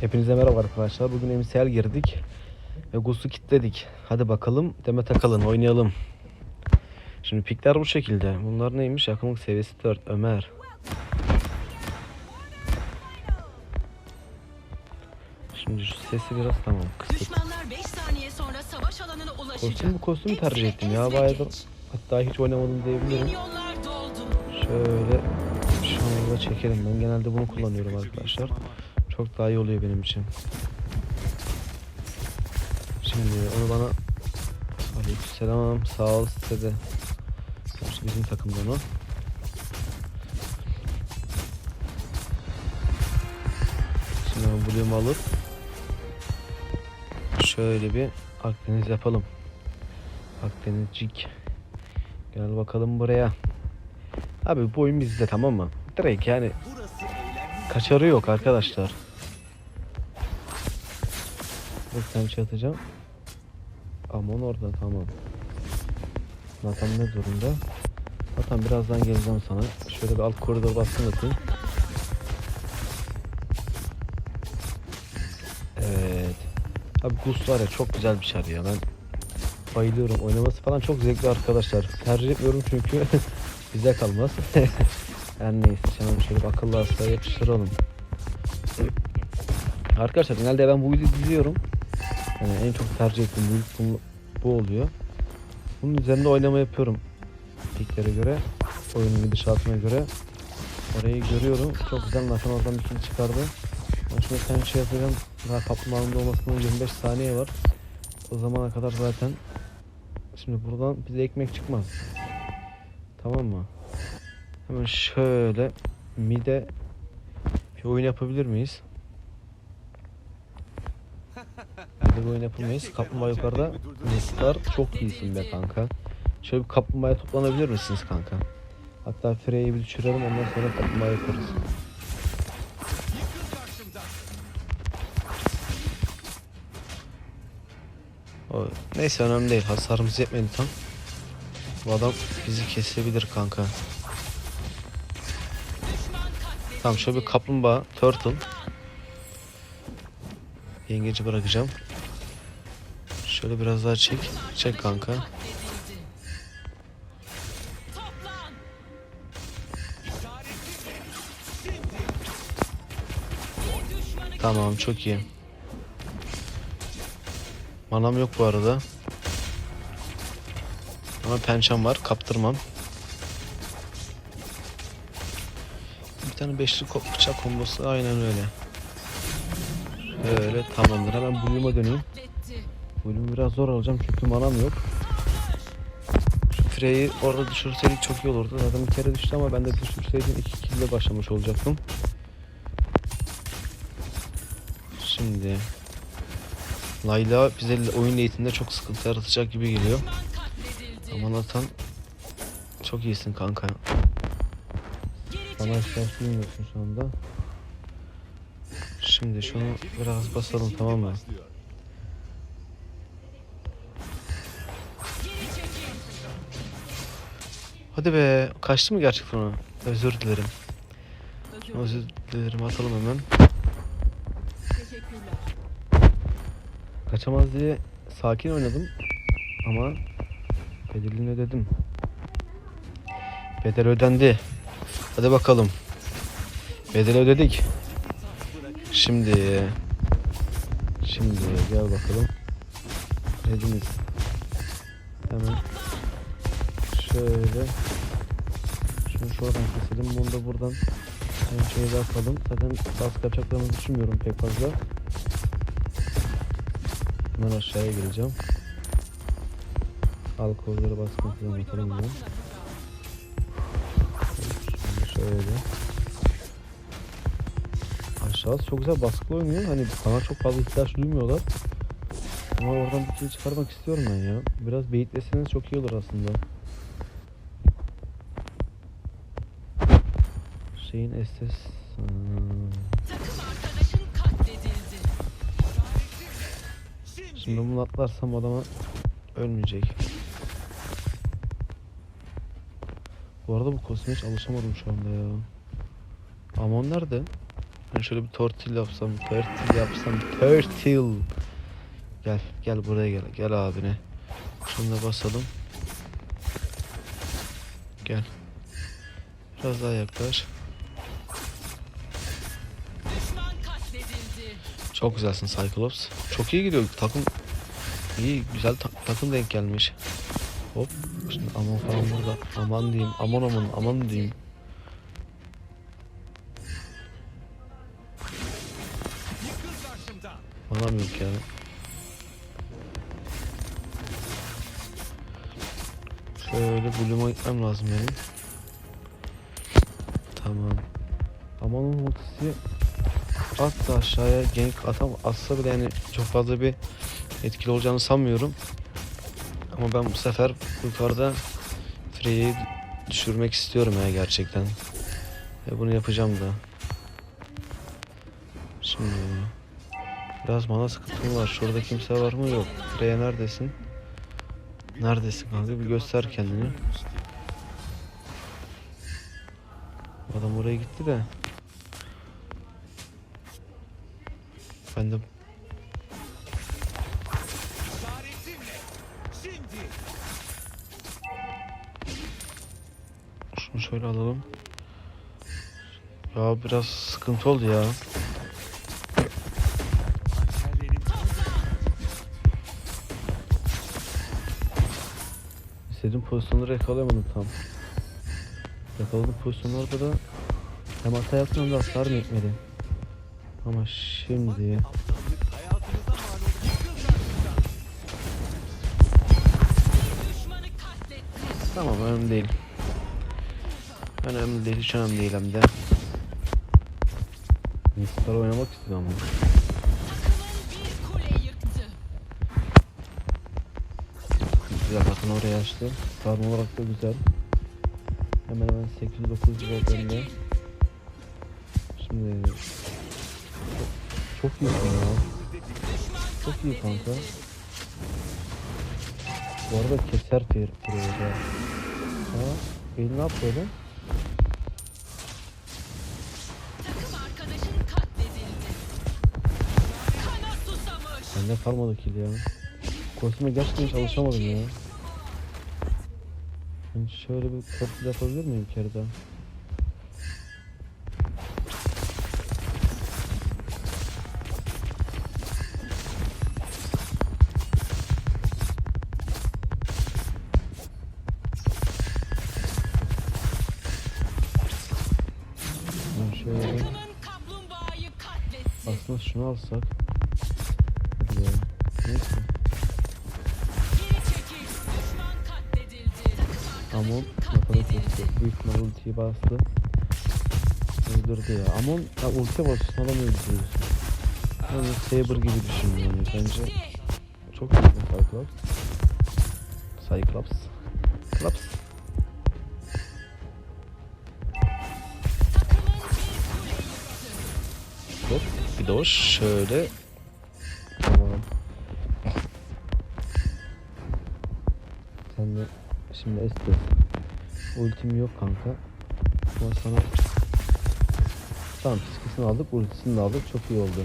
Hepinize merhaba arkadaşlar. Bugün MCL girdik ve Gus'u kilitledik. Hadi bakalım Demet Akalın oynayalım. Şimdi pikler bu şekilde. Bunlar neymiş? Yakınlık seviyesi 4. Ömer. Şimdi şu sesi biraz tamam kısık. Düşmanlar 5 saniye sonra savaş alanına ulaşacak. Kostüm bu kostümü tercih ettim ya. Bayağıdır hatta hiç oynamadım diyebilirim. Şöyle şu anda çekelim. Ben genelde bunu kullanıyorum arkadaşlar. Çok daha iyi oluyor benim için. Şimdi onu bana Aleykümselam sağ ol size de. Bizim takımda onu. Şimdi Bloom'u alıp şöyle bir Akdeniz yapalım. Akdenizcik. Gel bakalım buraya. Abi bu oyun bizde tamam mı? Direkt yani kaçarı yok arkadaşlar. Lütfen şey atacağım. Aman orada tamam. Nathan ne durumda? Nathan birazdan geleceğim sana. Şöyle bir alt koridor baskın atayım. Evet. Abi Gus var ya çok güzel bir şar ya ben bayılıyorum. Oynaması falan çok zevkli arkadaşlar. Tercih etmiyorum çünkü bize kalmaz. Her neyse canım şöyle akıllı hastaya yapıştıralım. Arkadaşlar genelde ben bu videoyu diziyorum. Yani en çok tercih ettiğim bu, bu, bu oluyor. Bunun üzerinde oynama yapıyorum. Piklere göre. Oyunun gidişatına göre. Orayı görüyorum. Çok güzel Nathan oradan bir kill çıkardı. Ben şimdi sen şey yapacağım. Daha kaplumbağanın olmasının 25 saniye var. O zamana kadar zaten Şimdi buradan bize ekmek çıkmaz. Tamam mı? Hemen şöyle mide bir oyun yapabilir miyiz? Bir oyun yapamayız. Kaplumbağa yukarıda. Nestar çok iyisin be kanka. Şöyle bir kaplumbağaya toplanabilir misiniz kanka? Hatta Frey'i bir düşürelim ondan sonra kaplumbağa yaparız. Neyse önemli değil. Hasarımız yetmedi tam. Bu adam bizi kesebilir kanka. Tamam şöyle bir kaplumbağa, turtle. Yengeci bırakacağım. Şöyle biraz daha çek. Çek kanka. Tamam çok iyi. Manam yok bu arada. Ama pençem var. Kaptırmam. Bir tane beşli bıçak kombosu aynen öyle. Öyle tamamdır. Hemen Bloom'a döneyim. Bölümü biraz zor alacağım çünkü manam yok. Şu Frey'i orada düşürseydik çok iyi olurdu. Zaten bir kere düştü ama ben de düşürseydim iki kille başlamış olacaktım. Şimdi Layla bize oyun eğitiminde çok sıkıntı yaratacak gibi geliyor. Aman Atan çok iyisin kanka. Bana ihtiyaç duymuyorsun şu anda. Şimdi şunu biraz basalım tamam mı? Hadi be kaçtı mı gerçekten o? Özür dilerim. Özür dilerim atalım hemen. Kaçamaz diye sakin oynadım ama bedelini ödedim. Bedel ödendi. Hadi bakalım. Bedel ödedik. Şimdi şimdi gel bakalım. Redimiz. Hemen şöyle şunu şuradan keselim. Bunu da buradan hem şeyi de atalım. Zaten baskı yapacaklarımızı düşünmüyorum pek fazla. Hemen aşağıya gireceğim. Alkolleri baskın falan atalım bunu. Şimdi şöyle. Aşağısı çok güzel baskılı oynuyor. Hani bana çok fazla ihtiyaç duymuyorlar. Ama oradan bir şey çıkarmak istiyorum ben ya. Biraz beyitleseniz çok iyi olur aslında. Şeyin estes... Katledildi. Şimdi bunu atlarsam adama ölmeyecek. Bu arada bu kostüme hiç alışamadım şu anda ya. Amon nerede? Ben şöyle bir tortil yapsam, tortil yapsam, tortil. Gel, gel buraya gel, gel abine. Şunu basalım. Gel. Biraz daha yaklaş. Çok güzelsin Cyclops. Çok iyi gidiyor takım. İyi, güzel ta- takım denk gelmiş. Hop. Şimdi aman falan burada. Aman diyeyim, aman aman, aman diyeyim. Bana mı yok yani? Şöyle Bloom'a gitmem lazım benim. Tamam. Amanın ultisi Atla aşağıya gank atam atsa bile yani çok fazla bir etkili olacağını sanmıyorum. Ama ben bu sefer yukarıda Frey'i düşürmek istiyorum ya gerçekten. Ve bunu yapacağım da. Şimdi biraz mana sıkıntım var. Şurada kimse var mı? Yok. Frey'e neredesin? Neredesin kanka? Bir göster kendini. Adam oraya gitti de. Ben de şunu şöyle alalım. Ya biraz sıkıntı oldu ya. İstediğim pozisyonları yakalayamadım tam. Yakaladığım pozisyonlarda da hem hata yaptım hem de hasar mı etmedi. Ama şimdi. Tamam önemli değil. Önemli değil, hiç önemli değil hem de. Star oynamak istiyorum ama. Bakın oraya açtı. Sarma olarak da güzel. Hemen hemen 8-9 lira önde. Şimdi çok, çok iyi ya. Çok iyi kanka. Bu arada keser fer Ferreira. Ha, beni ne yapıyor lan? Bende kalmadı kill ya. Kostüme gerçekten hiç alışamadım ya. Şöyle bir torpil yapabilir miyim bir kere daha? Şöyle aslında şunu alsak. Amon katledildi. etti. Büyük ihtimal ultiyi bastı. Öldürdü ya. Amon ya ulti basıyorsun adam öldürüyorsun. Yani Saber gibi düşün yani bence. Çok iyi bir Cyclops. Cyclops. Cyclops. Hop. Bir de şöyle. Şimdi Estes. Ultim yok kanka. Ama sana Tamam psikisini aldık, ultisini de aldık. Çok iyi oldu.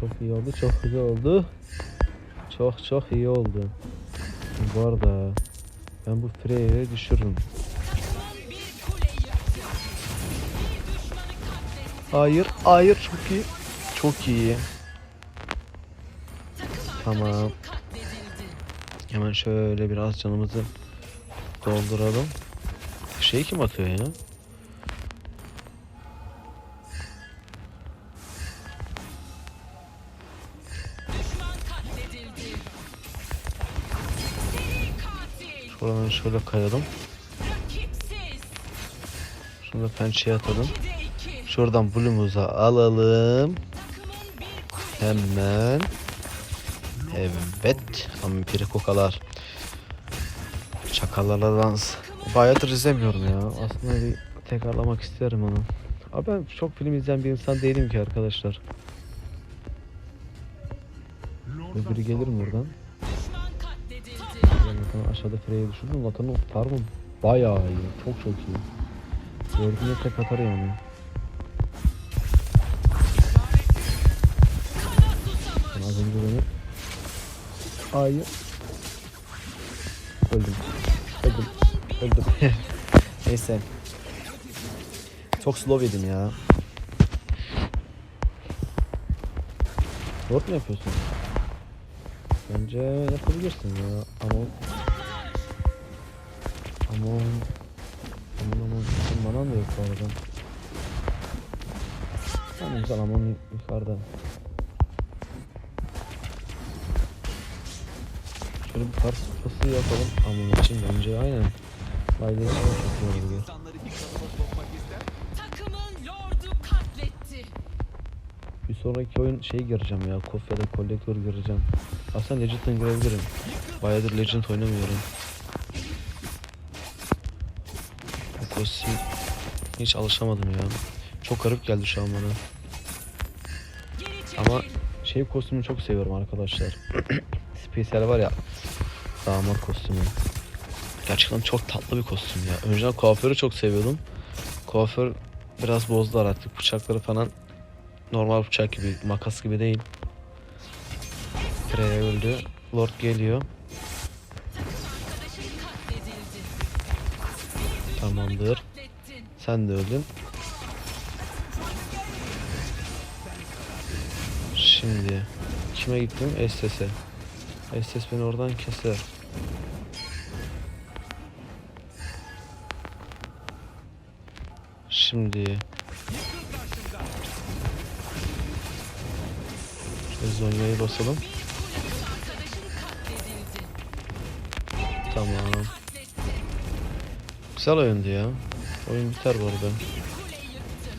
Çok iyi oldu, çok iyi oldu. Çok çok iyi oldu. Bu arada ben bu Freya'yı düşürürüm. Hayır, hayır çok iyi. Çok iyi. Tamam. Hemen şöyle biraz canımızı dolduralım. Şey kim atıyor ya? Şuradan şöyle kayalım. Şunu da pençeye atalım. 2'de 2. Şuradan Blue'umuzu alalım. Hemen. Evet. Vampiri kokalar. Çakallarla dans. Bayağıdır izlemiyorum ya. Aslında bir tekrarlamak isterim onu. Abi ben çok film izleyen bir insan değilim ki arkadaşlar. Öbürü gelir mi buradan? Bakalım aşağıda Freya'yı düşürdüm. Bakalım farmım bayağı iyi. Çok çok iyi. Gördüğünde tek atar yani. Az önce dönüp Hayır. Öldüm. Öldüm. Öldüm. Neyse. Çok slow yedim ya. Lord mu yapıyorsun? Bence yapabilirsin ya. Ama ama ama ama bizim manan da yok bu arada. Tamam güzel ama onun yukarıda. Şöyle bir kar sıfası yapalım ama için bence aynen. İçin çok iyi katletti. Bir sonraki oyun şey gireceğim ya. Kof ya da kolektör gireceğim. Aslında Legend'dan girebilirim. Bayağıdır Legend oynamıyorum. Bu kostüm hiç alışamadım ya. Çok garip geldi şu an bana. Ama şey kostümünü çok seviyorum arkadaşlar. Special var ya. Damat kostümü. Gerçekten çok tatlı bir kostüm ya. Önceden kuaförü çok seviyordum. Kuaför biraz bozdular artık. Bıçakları falan normal bıçak gibi, makas gibi değil. Freya öldü. Lord geliyor. Tamamdır. Sen de öldün. Şimdi kime gittim? Estes'e. Estes beni oradan keser. Şimdi Zonya'yı basalım. Tamam. Güzel oyundu ya. Oyun biter bu arada. Kule yıktı.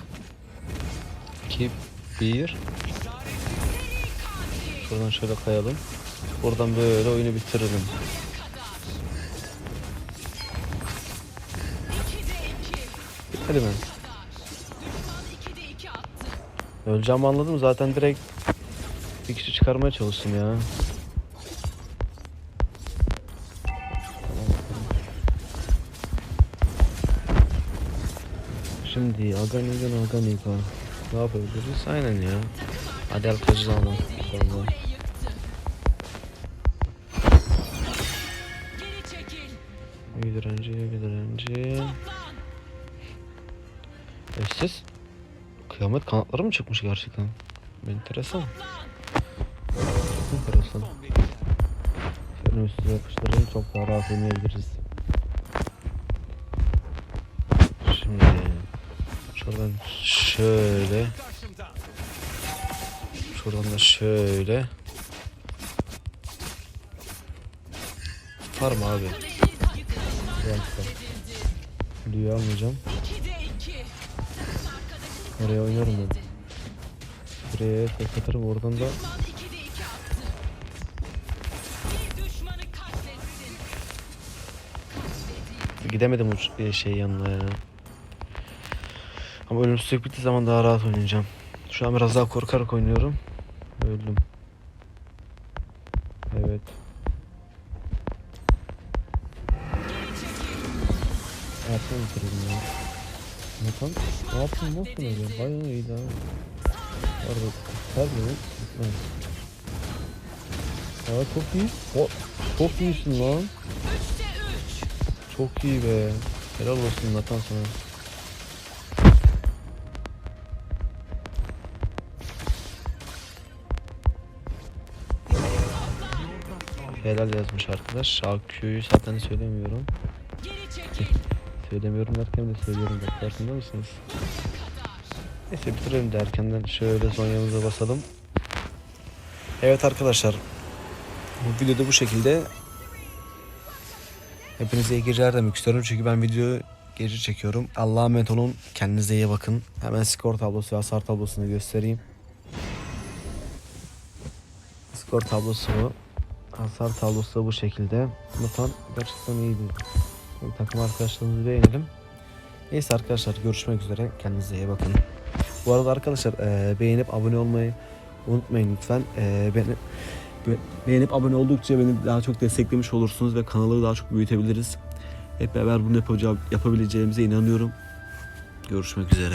Keep bir. Şuradan şöyle kayalım. Buradan böyle oyunu bitirelim. İki attı. Öleceğimi anladım zaten direkt bir kişi çıkarmaya çalıştım ya. Şimdi Aganigan Aganiga Ne yapabiliriz? Aynen ya. Hadi arkadaşlar ama. Sonra. Kule yıktı. Geri çekil. Eşsiz. Kıyamet kanatları mı çıkmış gerçekten? Enteresan. Çok enteresan. Üstüne yapıştırın çok daha rahat oynayabiliriz. Şimdi şuradan şöyle şuradan da şöyle Tutar mı abi? Lüyü almayacağım. Oraya oynarım ben. Buraya tek atarım oradan da. Gidemedim o şey yanına ya. Ama ölümsüzlük bittiği zaman daha rahat oynayacağım. Şu an biraz daha korkarak oynuyorum. Öldüm. Evet. Erken bitirdim ya. Natan ne yaptın nasıl öyle? Bayağı iyiydi ha. Orada her biri gitmez. Aa çok iyi. O, çok iyisin lan. Çok iyi be. Helal olsun Natan sana. Helal yazmış arkadaş. AQ'yu zaten söylemiyorum. Söylemiyorum derken de söylüyorum bak farkında mısınız? Neyse bitirelim de erkenden şöyle Zonya'mıza basalım. Evet arkadaşlar. Bu videoda bu şekilde. Hepinize iyi geceler demek istiyorum çünkü ben videoyu gece çekiyorum. Allah'a emanet olun. Kendinize iyi bakın. Hemen skor tablosu ve hasar tablosunu göstereyim. Skor tablosu bu. Hasar tablosu da bu şekilde. Mutan gerçekten iyiydi. Takım arkadaşlarımızı beğenelim. Neyse arkadaşlar görüşmek üzere. Kendinize iyi bakın. Bu arada arkadaşlar e, beğenip abone olmayı unutmayın lütfen. E, beni be- beğenip abone oldukça beni daha çok desteklemiş olursunuz ve kanalı daha çok büyütebiliriz. Hep beraber bunu yapacağı- yapabileceğimize inanıyorum. Görüşmek üzere.